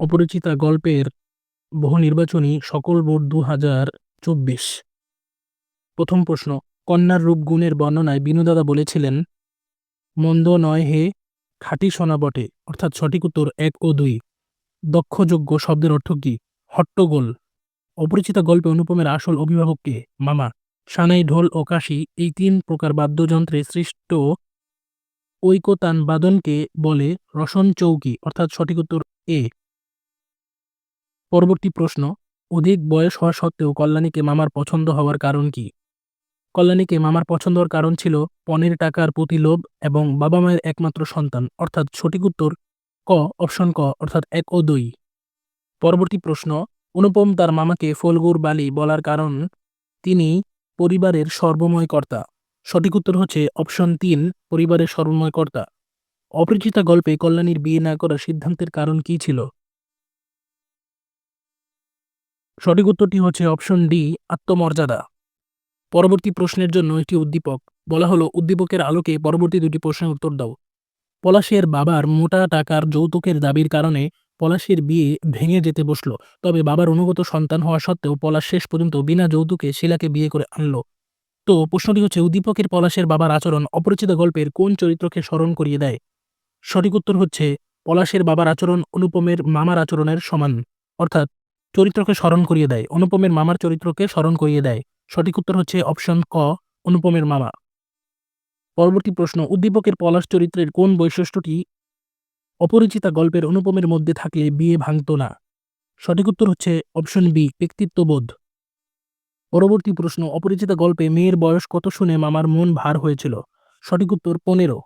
অপরিচিতা গল্পের বহু নির্বাচনী সকল বোর্ড দু হাজার চব্বিশ। প্রথম প্রশ্ন, কন্যার রূপ গুণের বর্ণনায় বিনুদাদা বলেছিলেন, মন্দ নয় হে খাঁটি সোনা বটে। অর্থাৎ সঠিক উত্তর এক ও দুই। দক্ষযোগ্য শব্দের অর্থ কী? হট্টগোল। অপরিচিতা গল্পে অনুপমের আসল অভিভাবককে মামা। সানাই, ঢোল ও কাশি এই তিন প্রকার বাদ্যযন্ত্রে সৃষ্ট ঐকতান বাদনকে বলে রসন চৌকি অর্থাৎ সঠিক উত্তর এ। পরবর্তী প্রশ্ন, অধিক বয়স হওয়া সত্ত্বেও কল্যাণীকে মামার পছন্দ হওয়ার কারণ কি? কল্যাণীকে মামার পছন্দ হওয়ার কারণ ছিল পনেরো টাকার প্রতি লোভ এবং বাবা মায়ের একমাত্র সন্তান। অর্থাৎ সঠিক উত্তর, ক, অপশন ক, অর্থাৎ এক ও দুই। পরবর্তী প্রশ্ন, অনুপম তার মামাকে ফলগুর বালি বলার কারণ? তিনি পরিবারের সর্বময় কর্তা। সঠিক উত্তর হচ্ছে অপশন তিন, পরিবারের সর্বময় কর্তা। অপরিচিতা গল্পে কল্যাণীর বিয়ে না করার সিদ্ধান্তের কারণ কি ছিল? সঠিক উত্তরটি হচ্ছে অপশন ডি, আত্মমর্যাদা। পরবর্তী প্রশ্নের জন্য একটি উদ্দীপক। বলা হলো, উদ্দীপকের আলোকে পরবর্তী দুটি প্রশ্নের উত্তর দাও। পলাশের বাবার মোটা টাকার যৌতুকের দাবির কারণে পলাশের বিয়ে ভেঙে যেতে বসল। তবে বাবার অনুগত সন্তান হওয়া সত্ত্বেও পলাশ শেষ পর্যন্ত বিনা যৌতুকে শিলাকে বিয়ে করে আনলো। তো প্রশ্নটি হচ্ছে, উদ্দীপকের পলাশের বাবার আচরণ অপরিচিত গল্পের কোন চরিত্রকে স্মরণ করিয়ে দেয়? সঠিক উত্তর হচ্ছে, পলাশের বাবার আচরণ অনুপমের মামার আচরণের সমান। অর্থাৎ চরিত্রকে স্মরণ করিয়ে দেয়। অনুপমের মামার চরিত্রকে স্মরণ করিয়ে দেয়। সঠিক উত্তর হচ্ছে অপশন ক, অনুপমের মামা। পরবর্তী প্রশ্ন, উদ্দীপকের পলাশ চরিত্রের কোন বৈশিষ্ট্যটি অপরিচিতা গল্পের অনুপমের মধ্যে থাকলে বিয়ে ভাঙত না? সঠিক উত্তর হচ্ছে অপশন বি, ব্যক্তিত্ববোধ। পরবর্তী প্রশ্ন, অপরিচিতা গল্পে মেয়ের বয়স কত শুনে মামার মন ভার হয়েছিল? সঠিক উত্তর, পনেরো।